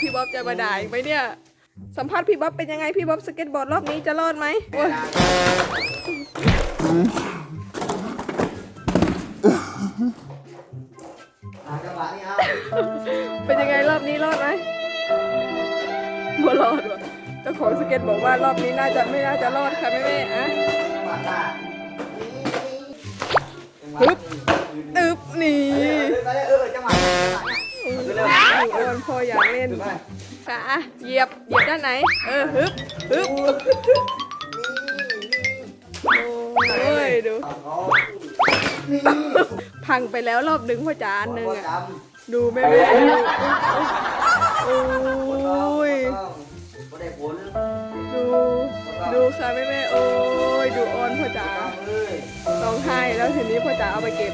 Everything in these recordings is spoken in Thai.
พี่บ๊อบจะมาด่าอีกไหมเนี่ย สัมภาษณ์พี่บ๊อบเป็นยังไงพี่บ๊อบสเก็ตบอร์ดรอบนี้จะรอดไหมโอ้ยจังหวะนี้เอาเป็นยังไงรอบนี้รอดไหมบ่รอดว่ะเจ้าของสเก็ตบอกว่ารอบนี้น่าจะไม่น่าจะรอดค่ะแม่แม่ๆอะจังหวะตาฮึบอึบนี่ไปเลยเออจังหวะจังหวะเนี่ย โอ้ยพ่ออยากเล่นไปค่ะอะเหยียบเหยียบด้านไหน เออฮึบฮึบโอ้ยดู พังไปแล้วรอบหนึ่งพ่อจ๋านหนึ่งอะดูแม่แม่โอ้ยดูดูค่ะแม่แม่โอ้ยดูออนพ่อจ๋าต้องเลยร้องไห้แล้วทีนี้พ่อจ๋าเอาไปเก็บ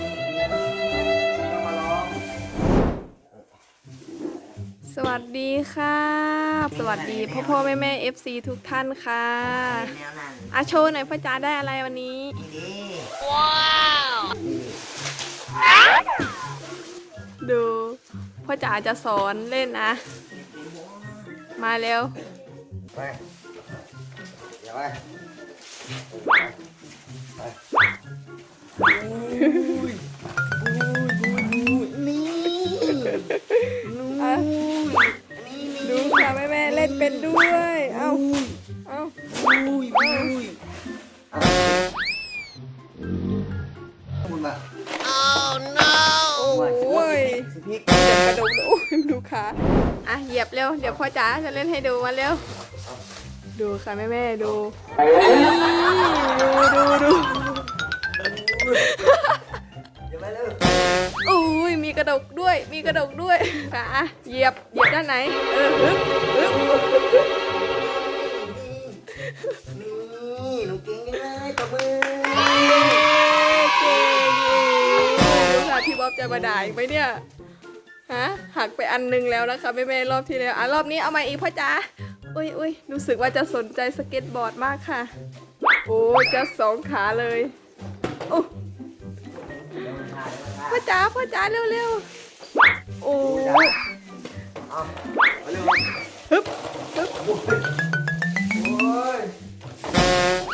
สวัสดีค่ะสวัสดีพ่อพ่อแม่แม่เอฟซีทุกท่านค่ะแนวนั้นอาโชว์หน่อยพ่อจ๋าได้อะไรวันนี้ดีดูพ่อจ๋าจะสอนเล่นนะ มาเร็วไปเดี๋ยวไปนี่ คุณมาโอ้ยสพิกเดี๋ยวกระดงโอ้ยดูขาอะเหยียบเร็ว เดี๋ยวพ่อจ๋าจะเล่นให้ดูมาเร็ว ดูค่ะแม่แม่ดูดูดูดูเดี๋ยวไปเลยอุ้ยมีกระดกด้วย มีกระดกด้วยค่ะอะเหยียบ เหยียบด้านไหน เออฮึบฮึบ พี่บ๊อบจะมาด่าอีกไหมเนี่ยฮะหักไปอันหนึงแล้วนะคะแม่แม่ๆรอบที่แล้วอะรอบนี้เอามาอีกพ่อจ๋าอุ้ยอุ้ยรู้สึกว่าจะสนใจสเก็ตบอร์ดมากค่ะ โอ้ยจะสองขาเลยโอ้พ่อจ๋าพ่อจ๋าเร็วๆโอ้ยเอาไปเร็วฮึบฮึบโอ้ย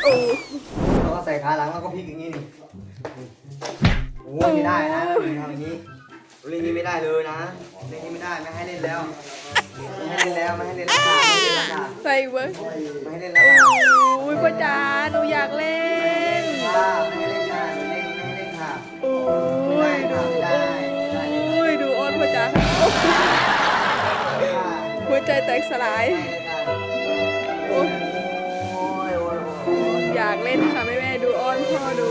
โอ้เราก็ใส่ขาหลังแล้วก็พลิกอย่างนี้นี่โอ้ยไม่ได้นะทำอย่างนี้เล่นนี้ไม่ได้เลยนะเล่นนี้ไม่ได้ไม่ให้เล่นแล้วไม่ให้เล่นแล้วไม่ให้เล่นแล้วค่ะไม่ให้เล่นแล้วค่ะใส่เวิร์กไม่ให้เล่นแล้วค่ะโอ้ยพ่อจ๋าหนูอยากเล่นค่ะไม่ให้เล่นค่ะไม่ให้เล่นไม่ให้เล่นค่ะโอ้ยดูโอ้ยดูอ้อนพ่อจ๋าโอ้ยค่ะหัวใจแตกสลายโอ้ยโอ้ยโอ้ยโอ้ยอยากเล่นค่ะแม่แม่ๆดูอ้อนพ่อดู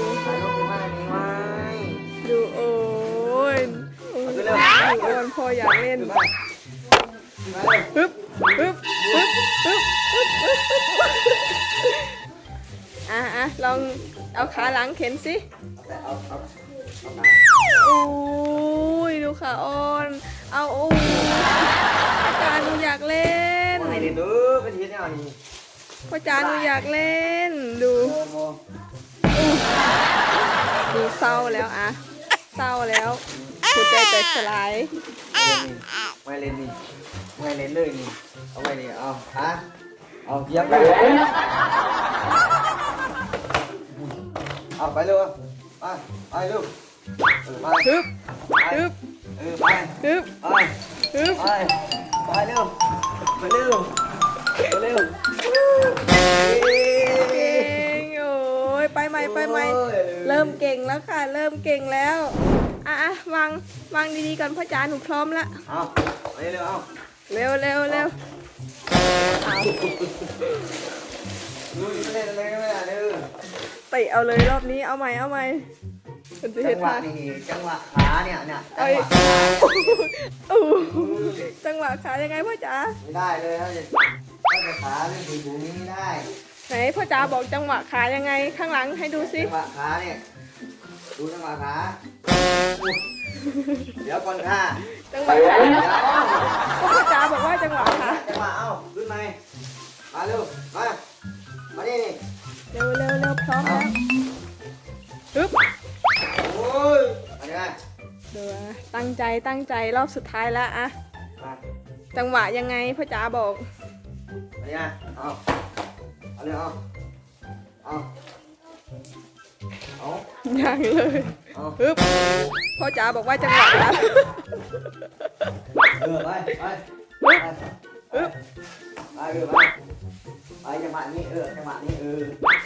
อ้อนพ่ออยากเล่นมามาเลยฮึบฮึบฮึบฮึบฮึบฮึบฮึบอะอะลองเอาขาหลังเข็นสิแต่เอาเอาโอ้ยดูขาอ้อน เอาโอ้ยพ่อจ๋าหนูอยากเล่นไหนเดี๋ยวดูเป็นทีแนวนี้พ่อจ๋าหนูอยากเล่นดูดูเศร้าแล้วอะเศร้าแล้ว หัวใจแตกสลายไม่เล่นนี่ไม่เล่นเลยนี่เอาไว้นี่เอาอะเอาเยียบไปเอาไปเร็วไปไปเร็วเออไปฮึบไปฮึบเออไปฮึบไปฮึบไปไปเร็วไปเร็วไปเร็วเก่งโอ้ยไปใหม่ไปใหม่เริ่มเก่งแล้วค่ะ เริ่มเก่งแล้ว อะอะวางวางดีๆก่อนพ่อจ๋าหนูพร้อมละเอาไปเร็วเอาเร็วเร็วเร็วเอาดูนี่ไม่เล่นอะไรไม่ได้เด้อเตะเอาเลยรอบนี้เอาใหม่เอาใหม่มันจะจัเห็นงหวะท่านี่จังหวะขาเนี่ยเนี่ยจัเอ้งยหวะขาอู้จังหวะขายังไงพ่อจ๋าไม่ได้เลยถ้าจะถ้าจะขาเล่นถูกๆนี้ไม่ได้ ไหนพ่อจ๋าบอกจังหวะขายังไงข้างหลังให้ดูสิจังหวะขาเนี่ยดูจังหวะขาอุ๊ยเดี๋ยวก่อนค่ะจังหวะขาเดี๋ยวก็พ่อจ๋าบอกว่าจังหวะขาจังหวะเอาขึ้นมามาเร็วมามานี่นี่เร็วเร็วเร็วพร้อมแล้วฮึบโอ้ยมาดิมาเดี๋ยวนะตั้งใจตั้งใจรอบสุดท้ายแล้วอะมาจังหวะยังไงพ่อจ๋าบอกอันนี้นะเอาเอาเลยเอาเอาเอายังเลยเอาฮึบพ่อจ๋าบอกว่าจังหวะนะเออไปไปไปเออไปเออไปไปจังหวะนี้เออจังหวะนี้เออ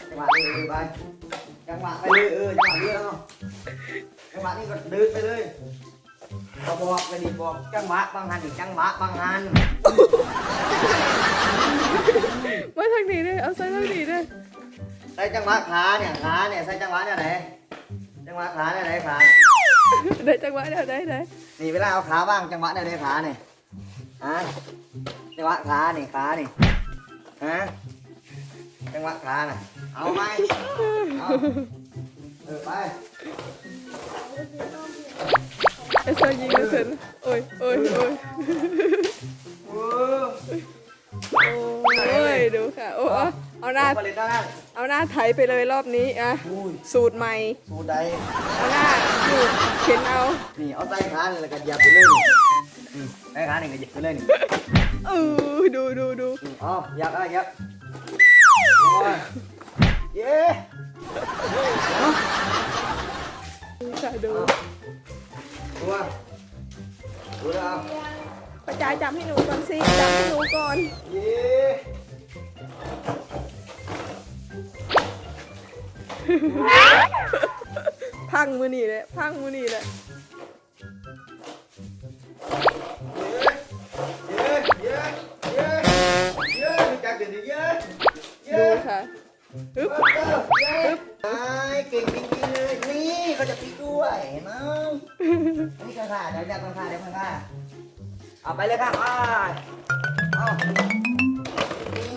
จังหวะนี้เออไปจังหวะไปเลยเออจังหวะนี้เอาจังหวะนี้ก็เดินไปเลย ก็บอกไปดิบอกจังหวะบางหันจังหวะบางหันมาทางนี้เลยเอาใส่ทางนี้เลยใส่จังหวะขาเนี่ยขาเนี่ยใส่จังหวะเนี่ยไหนจังหวะขาเนี่ยไหนขาได้จังหวะเดี๋ยวได้ได้นี่เวลาเอาขาบ้างจังหวะเนี่ยไหนขาเนี่ยฮะจังหวะขานี่ขานี่ฮะจังหวะขาน่ะเอาไหมเอาเออไป ไอ้เซอร์ยิงกระสุนโอ้ยโอ้ยโอ้ยโอ้โอ้ยดูค่ะโอ้เอาเอาหน้าผลิตได้เอาหน้าไถไปเลยรอบนี้อะอุ้ยสูตรใหม่สูดใดเอาหน้าดูดเข็นเอานี่เอาใส่ขานี่แล้วก็เหยียบไปเลยนี่อืมใส่ขานี่ก็เหยียบไปเลยนี่เออดูดูดูอืมอ๋อเหยียบอะไรเหยียบโอ้ยเย้ค่ะดู ตัวดูแล้วป้าจ๋าจับให้หนูก่อนสิจับให้หนูก่อนเย้พังมือนี่เลยพังมือนี่เลยเย้เย้เย้เย้จับเดี๋ยวนี้เย้เย้ดูค่ะ ฮึบเย้ไอ้เก่งจริงๆเลย นี่เขาจะปิดด้วยเห็นไหมนี่ค่ะค่ะเดี๋ยวจับค่ะเดี๋ยวค่ะเอาไปเลยค่ะไปเอานี่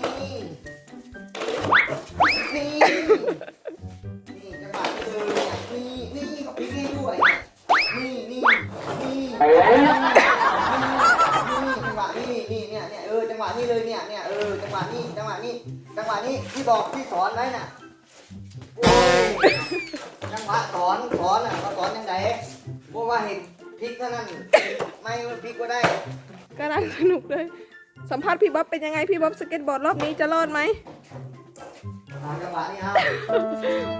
นี่นี่จังหวะนี้เลยเนี่ยนี่นี่เขาพลิกให้ด้วยเนี่ยนี่นี่นี่นี่จังหวะนี้นี่เนี่ยเนี่ยเออจังหวะนี้เลยเนี่ยเนี่ยเออจังหวะนี้จัง หวะนี้จังหวะนี้ที่บอกที่สอนไว้น่ะโอ้ยจังหวะสอนสอนอะเขาสอนยังไงเพราะว่าเห็นพลิกเท่านั้นไม่พลิกก็ได้กำลังสนุกเลย สัมภาษณ์พี่บ๊อบเป็นยังไง พี่บ๊อบสเก็ตบอร์ดรอบนี้จะรอดไหมเอาจังหวะนี้เอา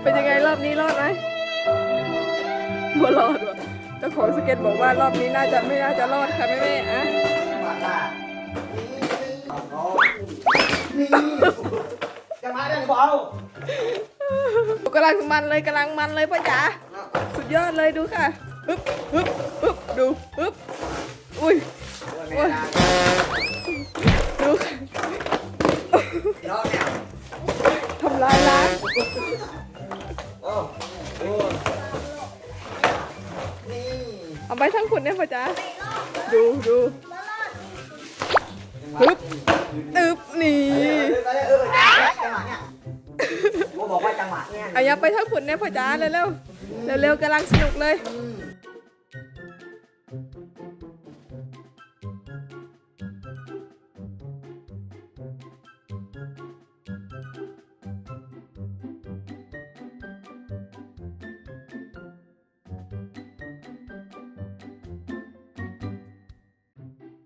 เป็นยังไงรอบนี้รอดไหมบ่รอดว่ะเจ้าของสเก็ตบอกว่ารอบนี้น่าจะไม่น่าจะรอดค่ะแม่แม่ๆอะจังหวะหน้านี่นี่ เอานี่จังหวะนั้นเบากำลังมันเลยกำลังมันเลยพ่อจ๋าสุดยอดเลยดูค่ะฮึบฮึบฮึบดูฮึบอุ้ยโอ้ยแม่ดาดูค่ะเดี๋ยวเนี่ยทำลายล้างโอ้โอ้นี่เอาไปทั้งคุณเนี่ยพ่อจ๋าดูดู ฮึบอึบนี่เออเออเออจังหวะเนี่ยโอ้บอกว่าจังหวะเนี่ยเอาอย่าไปทั้งคุณเนี่ยพ่อจ๋าเร็วเร็วเร็วๆกำลังสนุกเลยอืม